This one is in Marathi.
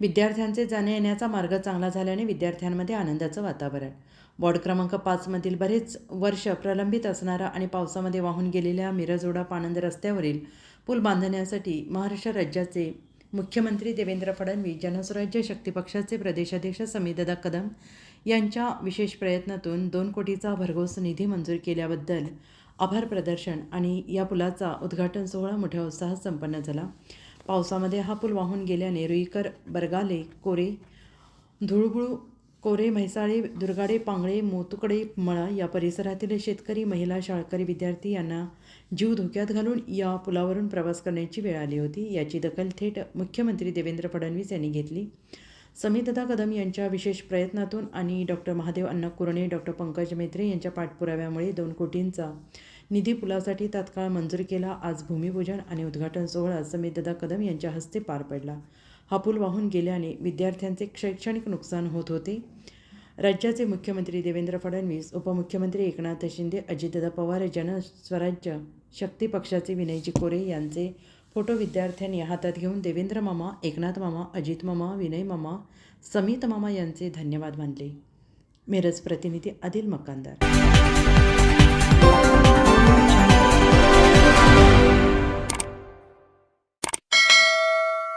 विद्यार्थ्यांचे जाण्या येण्याचा मार्ग चांगला झाल्याने विद्यार्थ्यांमध्ये आनंदाचं वातावरण. वॉर्ड क्रमांक पाचमधील बरेच वर्ष प्रलंबित असणारा आणि पावसामध्ये वाहून गेलेल्या मिरजोडा पाणंद रस्त्यावरील पूल बांधण्यासाठी महाराष्ट्र राज्याचे मुख्यमंत्री देवेंद्र फडणवीस जनस्वराज्य शक्ती पक्षाचे प्रदेशाध्यक्ष समीरदादा कदम यांच्या विशेष प्रयत्नातून दोन कोटीचा भरघोस निधी मंजूर केल्याबद्दल आभार प्रदर्शन आणि या पुलाचा उद्घाटन सोहळा मोठ्या उत्साहात संपन्न झाला. पावसामध्ये हा पूल वाहून गेल्याने रुईकर बरगाले कोरे धुळगुळू कोरे म्हैसाळे दुर्गाडे पांगळे मोतुकडे मळा या परिसरातील शेतकरी महिला शाळकरी विद्यार्थी यांना जीव धोक्यात घालून या पुलावरून प्रवास करण्याची वेळ आली होती. याची दखल थेट मुख्यमंत्री देवेंद्र फडणवीस यांनी घेतली. समितदा कदम यांच्या विशेष प्रयत्नातून आणि डॉक्टर महादेव अण्णा कुरणे डॉक्टर पंकज मेत्रे यांच्या पाठपुराव्यामुळे दोन कोटींचा निधी पुलासाठी तात्काळ मंजूर केला. आज भूमिपूजन आणि उद्घाटन सोहळा समितदा कदम यांच्या हस्ते पार पडला. हा पूल वाहून गेल्याने विद्यार्थ्यांचे शैक्षणिक नुकसान होत होते. राज्याचे मुख्यमंत्री देवेंद्र फडणवीस उपमुख्यमंत्री एकनाथ शिंदे अजितदादा पवार जनस्वराज्य शक्ती पक्षाचे विनयजी कोरे यांचे फोटो विद्यार्थ्यांनी हातात घेऊन देवेंद्र मामा एकनाथ मामा अजित मामा विनय मामा समित मामा यांचे धन्यवाद मानले. मिरज प्रतिनिधी आदिल मकानदार